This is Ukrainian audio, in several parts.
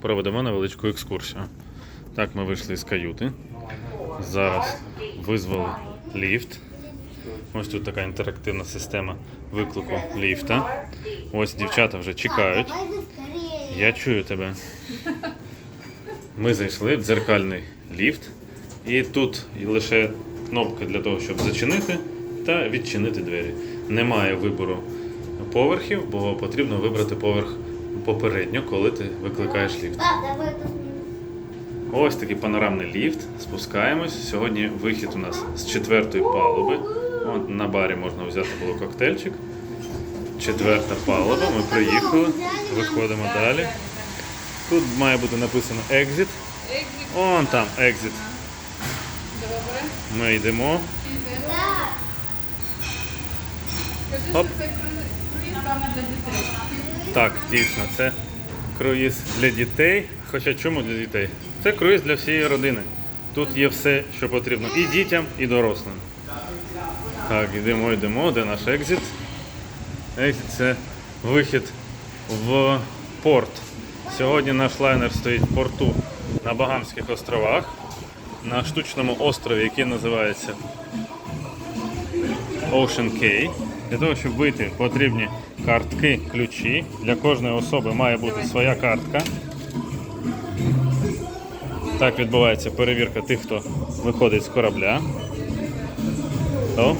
проведемо невеличку екскурсію. Так, ми вийшли з каюти. Зараз визвали ліфт. Ось тут така інтерактивна система виклику ліфта. Ось дівчата вже чекають. Я чую тебе. Ми зайшли в дзеркальний ліфт, і тут лише кнопка для того, щоб зачинити та відчинити двері. Немає вибору поверхів, бо потрібно вибрати поверх попередньо, коли ти викликаєш ліфт. Ось такий панорамний ліфт. Спускаємось. Сьогодні вихід у нас з четвертої палуби. От на барі можна взяти було коктейльчик. Четверта палуба. Ми приїхали. Виходимо далі. Тут має бути написано Exit. Он там Exit. Добре. Ми йдемо. Скажи, Оп. Саме для дітей. Так, дійсно, це круїз для дітей. Хоча чому для дітей? Це круїз для всієї родини. Тут є все, що потрібно і дітям, і дорослим. Так, йдемо, йдемо. Де наш екзит? Екзит це вихід в порт. Сьогодні наш лайнер стоїть в порту на Багамських островах, на штучному острові, який називається Ocean Cay. Для того, щоб вийти, потрібні картки, ключі. Для кожної особи має бути своя картка. Так відбувається перевірка тих, хто виходить з корабля. То.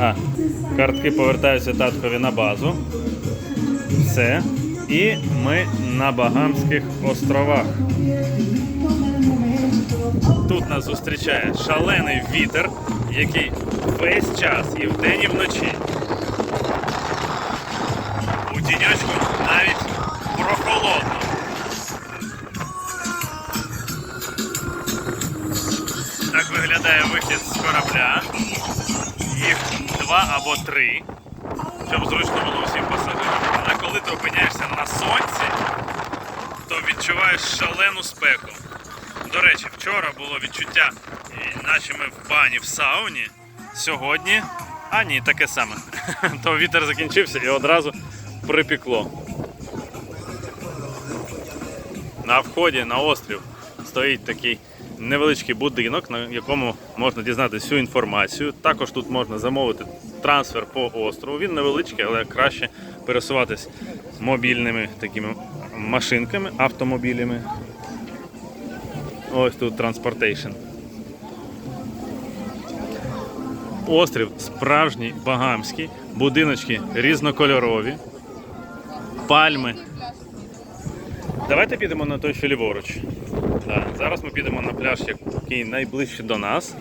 А, картки повертаються таткові на базу. Все. І ми на Багамських островах. Тут нас зустрічає шалений вітер, який весь час і вдень, і вночі. У тіньочку навіть прохолодно. Так виглядає вихід з корабля. Їх два або три, щоб зручно було всім пасажирам. Але коли ти опиняєшся на сонці, то відчуваєш шалену спеку. До речі, вчора було відчуття, наче ми в бані в сауні. Сьогодні, а ні, таке саме. То вітер закінчився і одразу припекло. На вході на острів стоїть такий невеличкий будинок, на якому можна дізнатися всю інформацію. Також тут можна замовити трансфер по острову. Він невеличкий, але краще пересуватись мобільними такими машинками, автомобілями. Ось тут транспортейшн. Острів справжній багамський, будиночки різнокольорові, пальми. Давайте підемо на той, що ліворуч. Да. Зараз ми підемо на пляж, який найближчий до нас.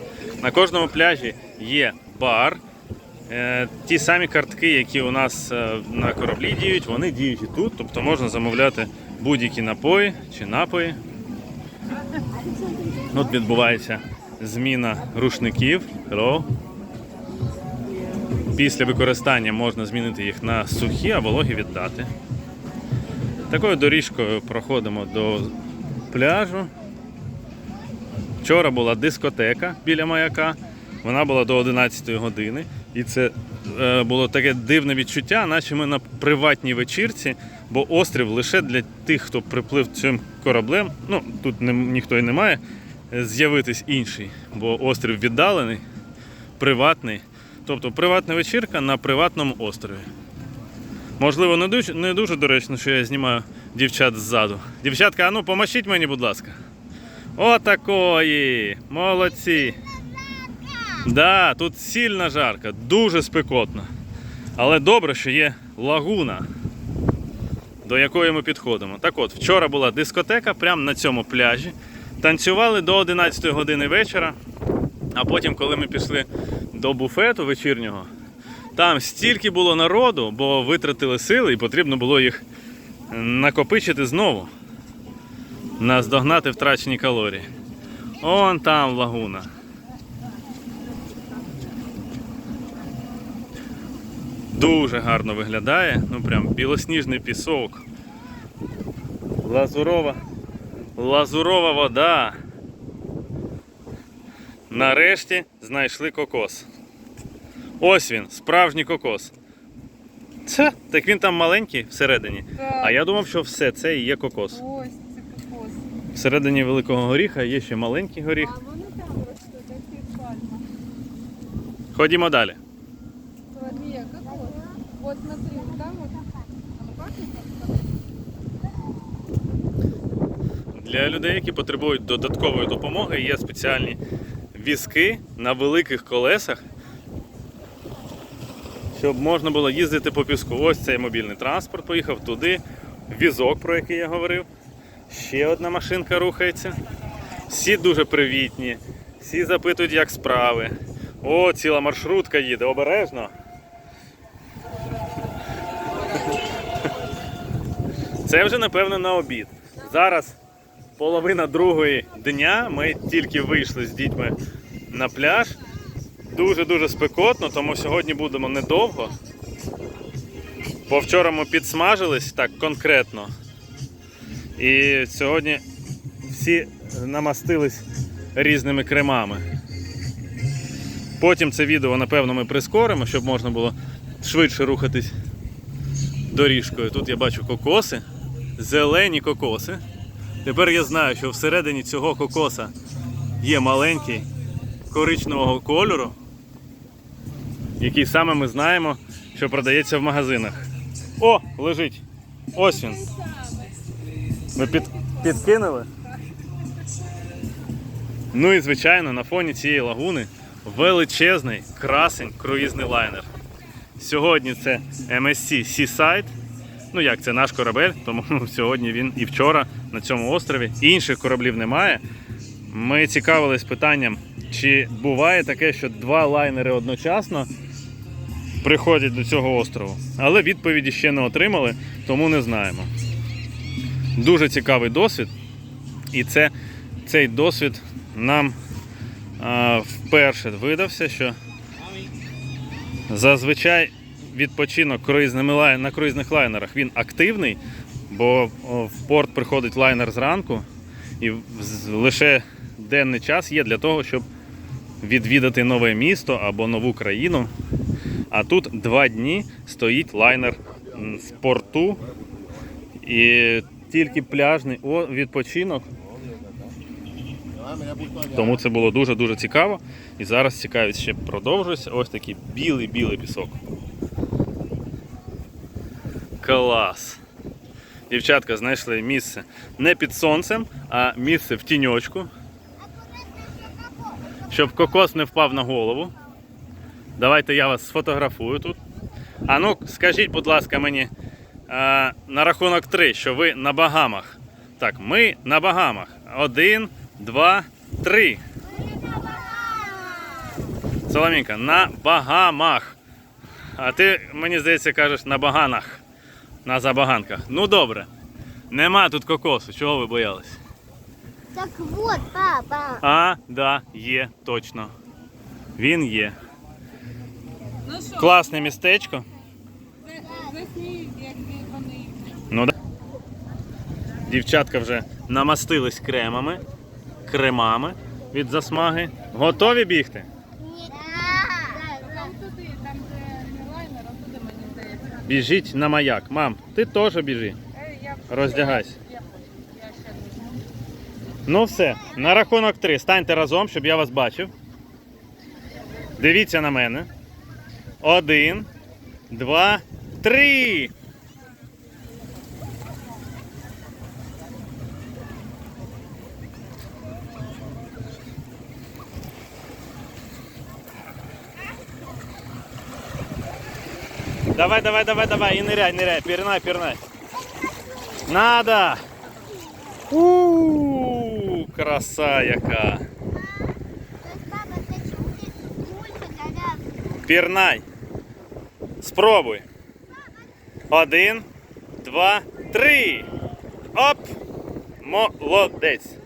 На кожному пляжі є бар. Е, ті самі картки, які у нас е, на кораблі діють, вони діють і тут. Тобто можна замовляти будь-які напої чи напої. От відбувається зміна рушників. Hello. Після використання можна змінити їх на сухі, а вологі віддати. Такою доріжкою проходимо до пляжу. Вчора була дискотека біля маяка. Вона була до 11 години. І це е, було таке дивне відчуття, наче ми на приватній вечірці, бо острів лише для тих, хто приплив цим кораблем. Ну, тут не, ніхто і не має е, з'явитись інший, бо острів віддалений, приватний. Тобто приватна вечірка на приватному острові. Можливо, не дуже, не дуже доречно, що я знімаю дівчат ззаду. Дівчатка, а ну помашіть мені, будь ласка. Отакої! Молодці! Да, тут сильно жарко, дуже спекотно. Але добре, що є лагуна, до якої ми підходимо. Так от, вчора була дискотека прямо на цьому пляжі. Танцювали до 11 години вечора. А потім, коли ми пішли до буфету вечірнього, там стільки було народу, бо витратили сили і потрібно було їх накопичити знову. Наздогнати втрачені калорії. Он там лагуна. Дуже гарно виглядає, ну прям білосніжний пісок. Лазурова. Лазурова вода. Нарешті знайшли кокос. Ось він, справжній кокос. Це, так він там маленький всередині. Так. А я думав, що все це і є кокос. Ось це кокос. Всередині великого горіха є ще маленький горіх. А вони там ростуть, такі пальма. Ходімо далі. Кокос. Вот смотри, там пахнет? Для людей, які потребують додаткової допомоги, є спеціальні візки на великих колесах, щоб можна було їздити по піску. Ось цей мобільний транспорт поїхав туди, візок, про який я говорив. Ще одна машинка рухається. Всі дуже привітні, всі запитують, як справи. О, ціла маршрутка їде, обережно. Це вже напевно на обід. Зараз половина другої дня. Ми тільки вийшли з дітьми на пляж. Дуже-дуже спекотно, тому сьогодні будемо недовго. Бо вчора ми підсмажились так конкретно. І сьогодні всі намастились різними кремами. Потім це відео, напевно, ми прискоримо, щоб можна було швидше рухатись доріжкою. Тут я бачу кокоси, зелені кокоси. Тепер я знаю, що всередині цього кокоса є маленький коричневого кольору, який саме ми знаємо, що продається в магазинах. О, лежить. Ось він. Ми під, підкинули. Ну і звичайно, на фоні цієї лагуни величезний красень круїзний лайнер. Сьогодні це MSC Seaside. Ну як це наш корабель, тому сьогодні він і вчора на цьому острові. Інших кораблів немає. Ми цікавились питанням, чи буває таке, що два лайнери одночасно приходять до цього острову. Але відповіді ще не отримали, тому не знаємо. Дуже цікавий досвід. І це, цей досвід нам а, вперше видався, що зазвичай відпочинок круїзними на круїзних лайнерах він активний, бо в порт приходить лайнер зранку, і лише денний час є для того, щоб відвідати нове місто або нову країну. А тут два дні стоїть лайнер в порту, і тільки пляжний о, відпочинок. Тому це було дуже-дуже цікаво. І зараз цікавість ще продовжується. Ось такий білий-білий пісок. Клас. Дівчатка знайшли місце не під сонцем, а місце в тіньочку. Щоб кокос не впав на голову. Давайте я вас сфотографую тут. А ну, скажіть, будь ласка, мені а, на рахунок три, що ви на Багамах. Так, ми на Багамах. Один, два, три. Соломінка, на Багамах. А ти, мені здається, кажеш на баганах. На забаганках. Ну добре. Нема тут кокосу, чого ви боялись? Так вот, папа. А, да, є, точно. Він є. Ну що, Класне містечко. засніють, як вони. Ну да. Дівчатка вже намастились кремами, кремами від засмаги. Готові бігти? Там туди, там де лайнер, а туди мені здається. Біжіть на маяк. Мам, ти теж біжи. Е, Я, Роздягайся. я хочу, я ще не Ну все, на рахунок три. Станьте разом, щоб я вас бачив. Дивіться на мене. Один, два, три. Давай, давай, давай, давай. И ныряй, ныряй. Пернай, пернай. Надо. У, -у, -у краса яка. Пірнай. Спробуй. Один, два, три. Оп! Молодець.